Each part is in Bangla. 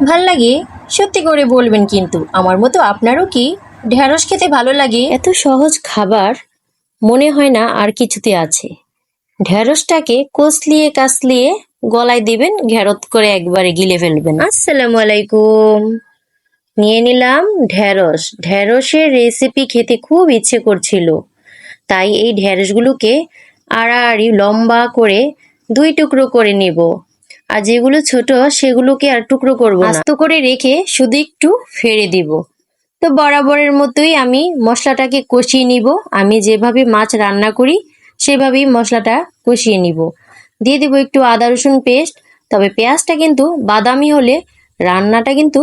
ভালো লাগে? সত্যি করে বলবেন কিন্তু। আমার মতো আপনারও কি ঢ্যাঁড়স খেতে ভালো লাগে? এত সহজ খাবার মনে হয় না আর কিছুতে আছে। ঢ্যাঁড়সটাকে কষলিয়ে কাসলিয়ে গলায় দিবেন ঘেরত করে একবারে গিলে ফেলবেন। আসসালামু আলাইকুম। নিয়ে নিলাম ঢ্যাঁড়স ঢ্যাঁড়সের রেসিপি খেতে খুব ইচ্ছে করছিল। তাই এই ঢ্যাঁড়সগুলোকে আড়াআড়ি লম্বা করে দুই টুকরো করে নেব। আর যেগুলো ছোট, সেগুলোকে আর টুকরো করব আস্ত করে রেখে শুধু একটু ফেড়ে দিব। তো বরাবরের মতোই আমি মশলাটাকে কষিয়ে নিব। আমি যেভাবে মাছ রান্না করি, সেভাবেই মশলাটা কষিয়ে নিব। দিয়ে দিব একটু আদা রসুন পেস্ট। তবে পেঁয়াজটা কিন্তু বাদামি হলে রান্নাটা কিন্তু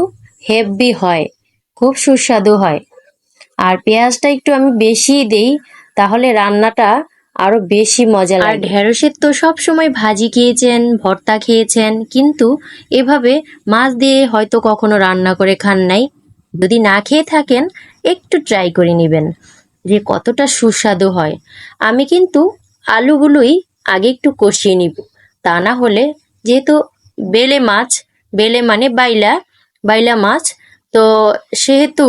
হেভি হয়, খুব সুস্বাদু হয়। আর পেঁয়াজটা একটু আমি বেশি দেই, তাহলে রান্নাটা আরও বেশি মজা লাগে আর ঢেঁড়সের তো সব সময় ভাজি খেয়েছেন ভর্তা খেয়েছেন কিন্তু এভাবে মাছ দিয়ে হয়তো কখনো রান্না করে খান নাই। যদি না খেয়ে থাকেন একটু ট্রাই করে নেবেন যে কতটা সুস্বাদু হয়। আমি কিন্তু আলুগুলোই আগে একটু কষিয়ে নিব। তা না হলে যেহেতু বেলে মাছ বেলে মানে বাইলা বাইলা মাছ তো সেহেতু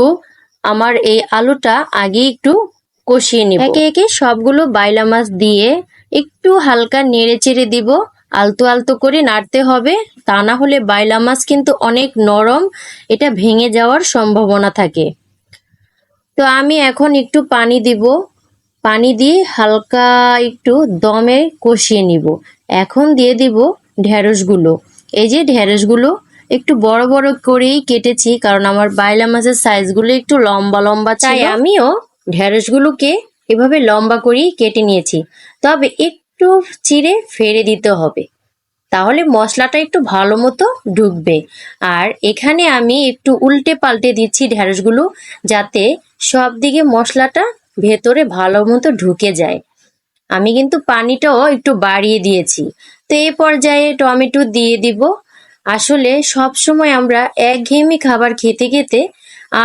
আমার এই আলুটা আগে একটু কষিয়ে নিব। একে একে সবগুলো বাইলা মাছ দিয়ে একটু হালকা নেড়ে চেড়ে দিব। আলতো আলতো করে নাড়তে হবে। তা না হলে বাইলা মাছ কিন্তু অনেক নরম এটা ভেঙে যাওয়ার সম্ভাবনা থাকে। তো আমি এখন একটু পানি দিব। পানি দিয়ে হালকা একটু দমে কষিয়ে নিব। এখন দিয়ে দিব ঢেঁড়সগুলো। এই যে ঢেঁড়সগুলো একটু বড় বড় করেই কেটেছি কারণ আমার বাইলা মাছের সাইজগুলো একটু লম্বা লম্বা চাই আমিও ঢেঁড়সগুলোকে এভাবে লম্বা করেই কেটে নিয়েছি। তবে একটু চিড়ে ফেড়ে দিতে হবে। তাহলে মশলাটা একটু ভালো মতো ঢুকবে আর এখানে আমি একটু উল্টে পাল্টে দিচ্ছি ঢেঁড়সগুলো যাতে সব দিকে মশলাটা ভেতরে ভালো মতো ঢুকে যায়। আমি কিন্তু পানিটাও একটু বাড়িয়ে দিয়েছি। তো এ পর্যায়ে টমেটো দিয়ে দিব। আসলে সব সময় আমরা একঘেয়েমি খাবার খেতে খেতে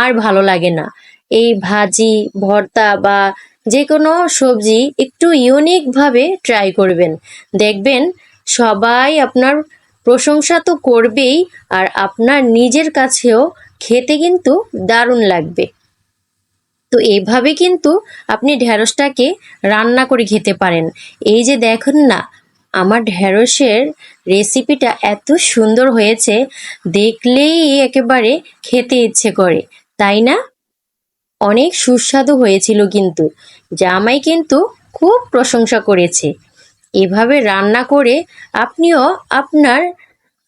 আর ভালো লাগে না। এই ভাজি, ভর্তা বা যে কোনো সবজি একটু ইউনিক ভাবে ট্রাই করবেন। দেখবেন সবাই আপনার প্রশংসা তো করবেই আর আপনার নিজের কাছেও খেতে কিন্তু দারুণ লাগবে। তো এইভাবে কিন্তু আপনি ঢ্যাঁড়সটাকে রান্না করে খেতে পারেন। এই যে দেখুন না, আমার ঢ্যাঁড়সের রেসিপিটা এত সুন্দর হয়েছে, দেখলেই একেবারে খেতে ইচ্ছে করে, তাই না? অনেক সুস্বাদু হয়েছিল কিন্তু। জামাই কিন্তু খুব প্রশংসা করেছে। এভাবে রান্না করে আপনিও আপনার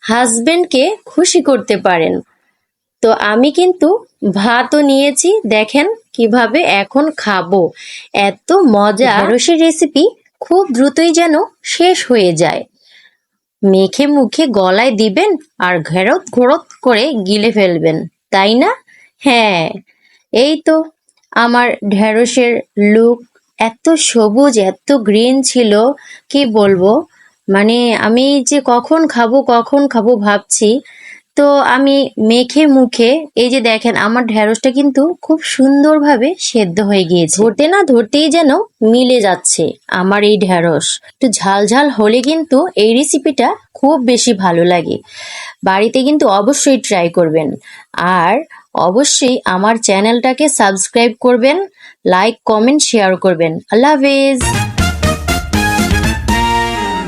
হাজব্যান্ডকে খুশি করতে পারেন। তো আমি কিন্তু ভাতও নিয়েছি, দেখেন কীভাবে এখন খাব। এত মজা। ঢেঁড়সের রেসিপি খুব দ্রুতই যেন শেষ হয়ে যায়। মেখে মুখে গলায় দিবেন আর ঘেরত ঘোরত করে গিলে ফেলবেন, তাই না? হ্যাঁ। এই তো আমার ঢেঁড়সের লুক এত সবুজ, এত গ্রিন ছিল, কি বলব? মানে আমি যে কখন খাব কখন খাব ভাবছি। তো আমি মেখে মুখে, এই যে দেখেন আমার ঢেঁড়সটা কিন্তু খুব সুন্দরভাবে সেদ্ধ হয়ে গিয়েছে। ধরতে না ধরতেই যেন মিলে যাচ্ছে আমার এই ঢেঁড়স। একটু ঝাল ঝাল হলে কিন্তু এই রেসিপিটা খুব বেশি ভালো লাগে। বাড়িতে কিন্তু অবশ্যই ট্রাই করবেন। আর অবশ্যই আমার চ্যানেলটাকে সাবস্ক্রাইব করবেন লাইক কমেন্ট শেয়ার করবেন। আল্লাহ হাফেজ।